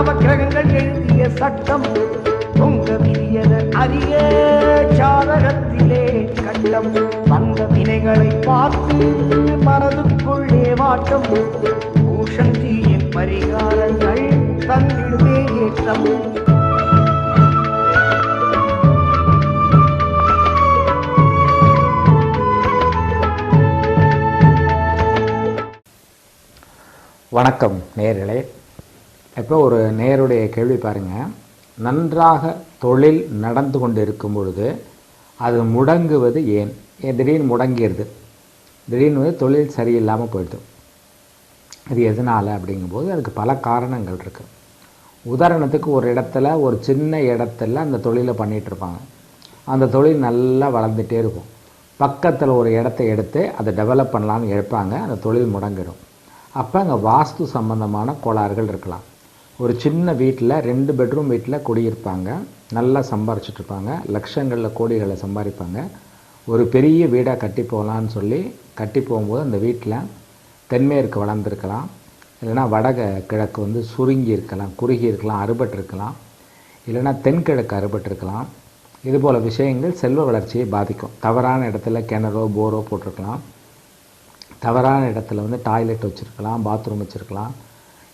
நவக்கிரகங்கள் எழுதிய சட்டம் பொங்க விதியத அரிய சாதகத்திலே கட்டம் வந்த வினைகளை பார்த்து மனதுக்குள்ளே வாட்டம். பூஷன் தீயின் பரிகாரங்கள் தந்திடுமே ஏற்றம். வணக்கம் நேயர்களே இப்போ ஒரு நேருடைய கேள்வி பாருங்க. நன்றாக தொழில் நடந்து கொண்டு இருக்கும் பொழுது அது முடங்குவது ஏன்? ஏன் திடீர்னு முடங்கிடுது திடீர்னு வந்து தொழில் சரியில்லாமல் போயிடுது. இது எதனால் அப்படிங்கும்போது அதுக்கு பல காரணங்கள் இருக்குது உதாரணத்துக்கு ஒரு இடத்துல ஒரு சின்ன இடத்துல அந்த தொழிலை பண்ணிகிட்ருப்பாங்க அந்த தொழில் நல்லா வளர்ந்துட்டே இருக்கும். பக்கத்தில் ஒரு இடத்த எடுத்து அதை டெவலப் பண்ணலான்னு எடுப்பாங்க. அந்த தொழில் முடங்கிடும் அப்போ அங்கே வாஸ்து சம்பந்தமான கோளாறுகள் இருக்கலாம். ஒரு சின்ன வீட்டில் ரெண்டு பெட்ரூம் வீட்டில் குடியிருப்பாங்க. நல்லா சம்பாரிச்சிட்டு இருப்பாங்க லட்சங்களில் கோடிகளை சம்பாதிப்பாங்க ஒரு பெரிய வீடாக கட்டி போகலான்னு சொல்லி கட்டி போகும்போது அந்த வீட்டில் தென்மேற்கு வளர்ந்துருக்கலாம். இல்லைன்னா வடக கிழக்கு வந்து சுருங்கி இருக்கலாம் குறுகி இருக்கலாம் அறுபட்டிருக்கலாம். இல்லைன்னா தென்கிழக்கு அறுபட்டிருக்கலாம். இது போல் விஷயங்கள் செல்வ வளர்ச்சியை பாதிக்கும். தவறான இடத்துல கிணறோ போரோ போட்டிருக்கலாம். தவறான இடத்துல வந்து டாய்லெட் வச்சுருக்கலாம் பாத்ரூம் வச்சுருக்கலாம்.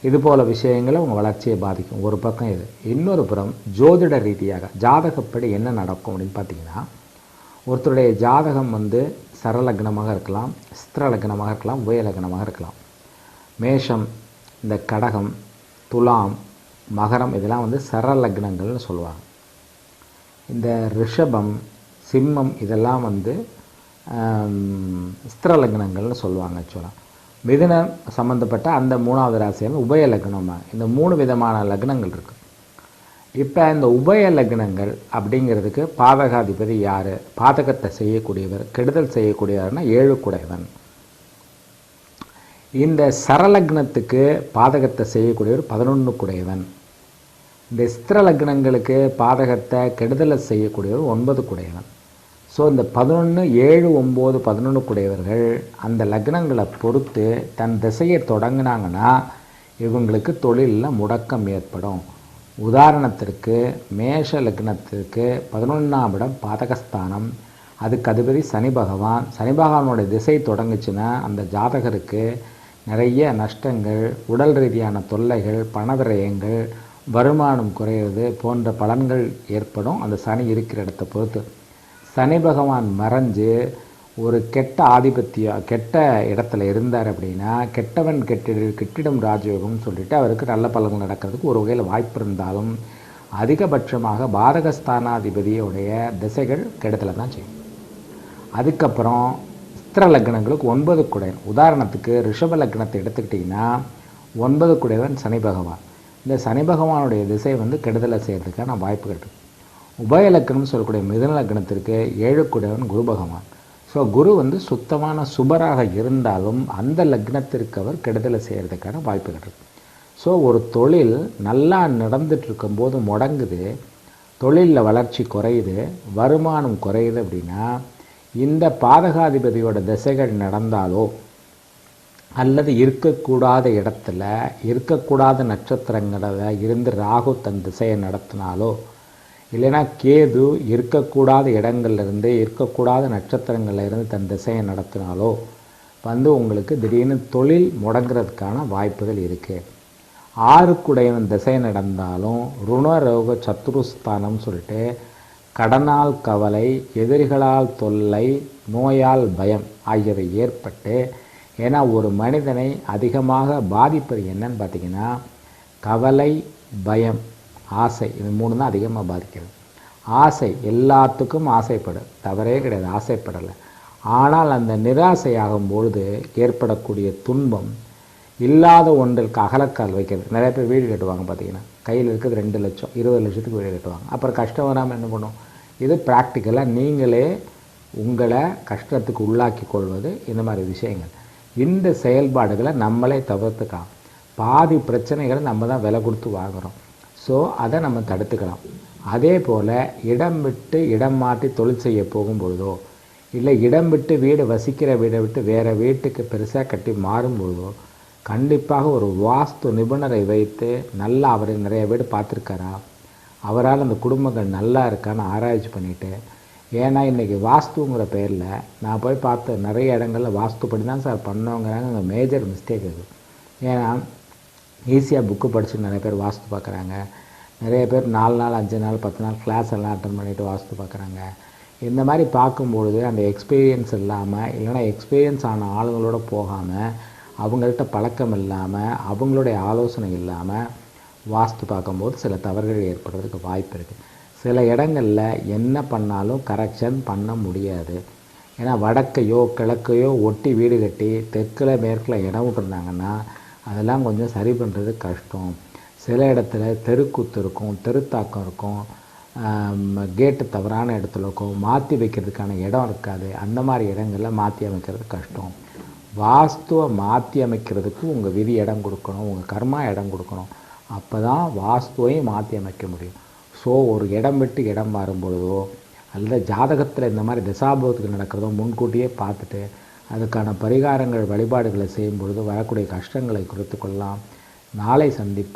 இது போல் விஷயங்களை உங்கள் வளர்ச்சியை பாதிக்கும். ஒரு பக்கம் இது. இன்னொரு புறம் ஜோதிட ரீதியாக ஜாதகப்படி என்ன நடக்கும் அப்படின்னு பார்த்தீங்கன்னா ஒருத்தருடைய ஜாதகம் வந்து சரலக்னமாக இருக்கலாம் ஸ்திரலக்னமாக இருக்கலாம் உயலக்னமாக இருக்கலாம். மேஷம் இந்த கடகம் துலாம் மகரம் இதெல்லாம் வந்து சரலக்னங்கள்னு சொல்லுவாங்க. இந்த ரிஷபம் சிம்மம் இதெல்லாம் வந்து ஸ்திரலக்னங்கள்னு சொல்லுவாங்க ஆக்சுவலாக மிதுனம் சம்மந்தப்பட்ட அந்த மூணாவது ராசியான உபய லக்னமாக இந்த மூணு விதமான லக்னங்கள் இருக்குது இப்போ இந்த உபய லக்னங்கள் அப்படிங்கிறதுக்கு பாதகாதிபதி யார்? பாதகத்தை செய்யக்கூடியவர் கெடுதல் செய்யக்கூடியவர்னா ஏழு குடைவன் இந்த சரலக்னத்துக்கு பாதகத்தை செய்யக்கூடியவர் பதினொன்று குடையவன். இந்த ஸ்திர லக்னங்களுக்கு பாதகத்தை கெடுதலை செய்யக்கூடியவர் ஒன்பது குடையவன். ஸோ இந்த பதினொன்று ஏழு ஒம்பது பதினொன்றுக்குடையவர்கள் அந்த லக்னங்களை பொறுத்து தன் திசையை தொடங்கினாங்கன்னா இவங்களுக்கு தொழிலில் முடக்கம் ஏற்படும். உதாரணத்திற்கு மேஷ லக்னத்திற்கு பதினொன்றாம் இடம் பாதகஸ்தானம். அதுக்கு அதிபதி சனி பகவான். சனி பகவானுடைய திசை தொடங்குச்சுன்னா அந்த ஜாதகருக்கு நிறைய நஷ்டங்கள் உடல் ரீதியான தொல்லைகள் பணவிரயங்கள் வருமானம் குறையிறது போன்ற பலன்கள் ஏற்படும். அந்த சனி இருக்கிற இடத்தை பொறுத்து. சனி பகவான் மறைஞ்சு ஒரு கெட்ட ஆதிபத்தியம் கெட்ட இடத்துல இருந்தார் அப்படின்னா கெட்டவன் கெட்டிடு கெட்டிடும் ராஜயோகம்னு சொல்லிட்டு அவருக்கு நல்ல பலன்கள் நடக்கிறதுக்கு ஒரு வகையில் வாய்ப்பு இருந்தாலும் அதிகபட்சமாக பாதகஸ்தானாதிபதியுடைய திசைகள் கெடுதலை தான் செய்யும். அதுக்கப்புறம் சித்திர லக்னங்களுக்கு ஒன்பது குடையன். உதாரணத்துக்கு ரிஷப லக்னத்தை எடுத்துக்கிட்டிங்கன்னா ஒன்பது குடையவன் சனி பகவான். இந்த சனி பகவானுடைய திசை வந்து கெடுதலை செய்கிறதுக்கான வாய்ப்புகள் இருக்குது உபயலக்கணம்னு சொல்லக்கூடிய மிதனலக்னத்திற்கு ஏழு குடையவன் குரு பகவான். ஸோ குரு வந்து சுத்தமான சுபராக இருந்தாலும் அந்த லக்னத்திற்கு அவர் கெடுதலை செய்கிறதுக்கான வாய்ப்புகள் இருக்குது ஸோ ஒரு தொழில் நல்லா நடந்துட்டு இருக்கும்போது முடங்குது தொழிலில் வளர்ச்சி குறையுது வருமானம் குறையுது அப்படின்னா இந்த பாதகாதிபதியோட திசைகள் நடந்தாலோ அல்லது இருக்கக்கூடாத இடத்துல இருக்கக்கூடாத நட்சத்திரங்களில் இருந்து ராகு தன் திசையை நடத்தினாலோ இல்லைன்னா கேது இருக்கக்கூடாத இடங்கள்லேருந்து இருக்கக்கூடாத நட்சத்திரங்கள்லேருந்து தன் திசையை நடத்தினாலோ வந்து உங்களுக்கு திடீர்னு தொழில் முடங்கிறதுக்கான வாய்ப்புகள் இருக்குது ஆறுக்குடையவன் திசை நடந்தாலும் ருணரோக சத்துருஸ்தானம் சொல்லிட்டு கடனால் கவலை எதிரிகளால் தொல்லை நோயால் பயம் ஆகியவை ஏற்பட்டு ஏன்னா ஒரு மனிதனை அதிகமாக பாதிப்பது என்னன்னு பார்த்தீங்கன்னா கவலை பயம் ஆசை. இது மூணு தான் அதிகமாக பாதிக்கிறது ஆசை எல்லாத்துக்கும் ஆசைப்படும் தவறே கிடையாது. ஆசைப்படலை. ஆனால் அந்த நிராசையாகும் பொழுது ஏற்படக்கூடிய துன்பம் இல்லாத ஒன்றிற்கு அகலக்கால் வைக்கிறது. நிறைய பேர் வீடு கட்டுவாங்க பார்த்தீங்கன்னா. கையில் இருக்கிறது ரெண்டு லட்சம் இருபது லட்சத்துக்கு வீடு கட்டுவாங்க. அப்புறம் கஷ்டம் வராமல் என்ன பண்ணும்? இது ப்ராக்டிக்கலாக நீங்களே உங்களை கஷ்டத்துக்கு உள்ளாக்கி கொள்வது இந்த மாதிரி விஷயங்கள். இந்த செயல்பாடுகளை நம்மளே தவிர்த்துக்கலாம். பாதி பிரச்சனைகளை நம்ம தான் விலை கொடுத்து வாங்குகிறோம் ஸோ அதை நம்ம தடுத்துக்கலாம். அதே போல் இடம் விட்டு இடம் மாற்றி தொழில் செய்ய போகும் பொழுதோ இல்லை இடம் விட்டு வீடு வசிக்கிற வீடை விட்டு வேறு வீட்டுக்கு பெருசாக கட்டி மாறும் பொழுதோ கண்டிப்பாக ஒரு வாஸ்து நிபுணரை வைத்து நல்லா அவரை நிறைய பேர் பார்த்துருக்காரா? அவரால் அந்த குடும்பங்கள் நல்லா இருக்கான்னு ஆராய்ச்சி பண்ணிவிட்டு ஏன்னா இன்றைக்கி வாஸ்துங்கிற பேரில் நான் போய் பார்த்த நிறைய இடங்களில் வாஸ்துப்படி தான் சார் பண்ணோங்கிறாங்க. அங்கே மேஜர் மிஸ்டேக் இருக்குது ஏன்னா ஈஸியாக புக்கு படிச்சுட்டு நிறைய பேர் வாஸ்து பார்க்குறாங்க. நிறைய பேர் நாலு நாள் அஞ்சு நாள் பத்து நாள் கிளாஸ் எல்லாம் அட்டன் பண்ணிவிட்டு வாஸ்து பார்க்குறாங்க. இந்த மாதிரி பார்க்கும்பொழுது அந்த எக்ஸ்பீரியன்ஸ் இல்லாமல் இல்லைன்னா எக்ஸ்பீரியன்ஸ் ஆன ஆளுங்களோட போகாமல் அவங்கள்ட்ட பழக்கம் இல்லாமல் அவங்களுடைய ஆலோசனை இல்லாமல் வாஸ்து பார்க்கும்போது சில தவறுகள் ஏற்படுறதுக்கு வாய்ப்பு இருக்குது சில இடங்களில் என்ன பண்ணாலும் கரெக்ஷன் பண்ண முடியாது. ஏன்னா வடக்கையோ கிழக்கையோ ஒட்டி வீடு கட்டி தெற்கில் மேற்கில் இடம் விட்டுருந்தாங்கன்னா அதெல்லாம் கொஞ்சம் சரி பண்ணுறது கஷ்டம். சில இடத்துல தெருக்கூத்து இருக்கும் தெருத்தாக்கம் இருக்கும். கேட்டு தவறான இடத்துல இருக்கும். மாற்றி வைக்கிறதுக்கான இடம் இருக்காது. அந்த மாதிரி இடங்களில் மாற்றி அமைக்கிறது கஷ்டம். வாஸ்துவை மாற்றி அமைக்கிறதுக்கு உங்கள் விதி இடம் கொடுக்கணும் உங்கள் கர்மா இடம் கொடுக்கணும். அப்போ தான் வாஸ்துவையும் மாற்றி அமைக்க முடியும். ஸோ ஒரு இடம் விட்டு இடம் மாறும் பொழுதோ அல்லது ஜாதகத்தில் இந்த மாதிரி திசாபோதத்துக்கு நடக்கிறதோ முன்கூட்டியே பார்த்துட்டு அதுக்கான பரிகாரங்கள் வழிபாடுகளை செய்யும் பொழுது வரக்கூடிய கஷ்டங்களை குறைத்து கொள்ளலாம் நாளை சந்திப்போம்.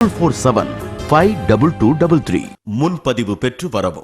Four seven five double two double three முன்பதிவு பெற்று வரவும்.